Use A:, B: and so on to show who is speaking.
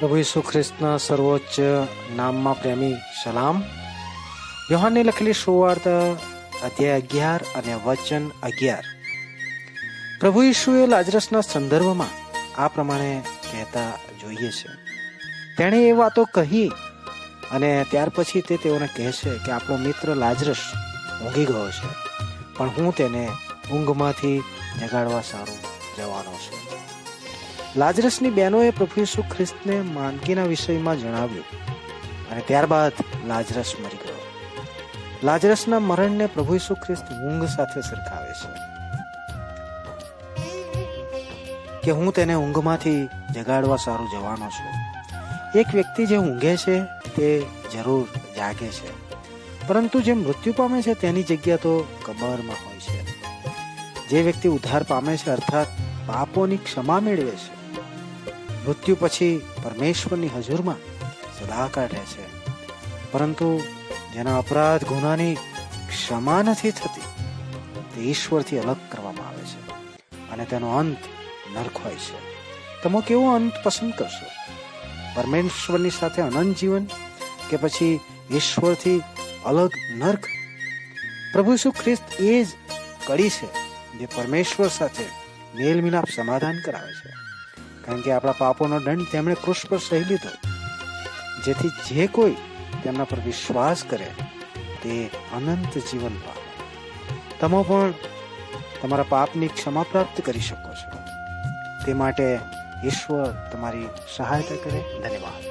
A: પ્રભુ ઈસુ ખ્રિસ્તના સર્વોચ્ચ નામમાં પ્રેમી સલામ. યોહાનની લખેલી સુવાર્ત અધ્યાય અગિયાર અને વચન અગિયાર. પ્રભુ ઈશુએ લાજરસના સંદર્ભમાં આ પ્રમાણે કહેતા જોઈએ છે. તેણે એ વાતો કહી અને ત્યાર પછી તે તેઓને કહે છે કે આપણો મિત્ર લાજરસ ઊંઘી ગયો છે, પણ હું તેને ઊંઘમાંથી જગાડવા સારું જવાનો છું. લાજરસની બહેનોએ પ્રભુ ઈસુ ખ્રિસ્તને માનકીના વિષયમાં જણાવ્યું અને ત્યારબાદ લાજરસ મરી ગયો. લાજરસના મરણને પ્રભુ ઈસુ ખ્રિસ્ત ઊંઘ સાથે સરખાવે છે કે હું તેને ઊંઘમાંથી જગાડવા સારું જવાનો છું. એક વ્યક્તિ જે ઊંઘે છે તે જરૂર જાગે છે, પરંતુ જે મૃત્યુ પામે છે તેની જગ્યા તો કબરમાં હોય છે. જે વ્યક્તિ ઉદ્ધાર પામે છે અર્થાત પાપોની ક્ષમા મેળવે છે. મૃત્યુ પછી પરમેશ્વરની હજુરમાં સદાકાળ રહે છે. પરંતુ જેના અપરાધ ગુનાની ક્ષમા નથી થતી, તે ઈશ્વરથી અલગ કરવામાં આવે છે અને તેનો અંત નર્ક હોય છે. તમે કેવો અંત પસંદ કરશો? પરમેશ્વરની સાથે અનંત જીવન કે પછી ઈશ્વરથી અલગ નર્ક? પ્રભુ ઈસુ ખ્રિસ્ત એ જ કડી છે જે પરમેશ્વર સાથે મેલ મિલાપ સમાધાન કરાવે છે. કારણ કે આપણા પાપોનો દંડ તેમણે કૃષ્ણ પર સહી લીધો. જેથી જે કોઈ તેમના પર વિશ્વાસ કરે, તે અનંત જીવન પામે. તમે પણ તમારા પાપની ક્ષમા પ્રાપ્ત કરી શકો છો. તે માટે ઈશ્વર તમારી સહાયતા કરે. ધન્યવાદ.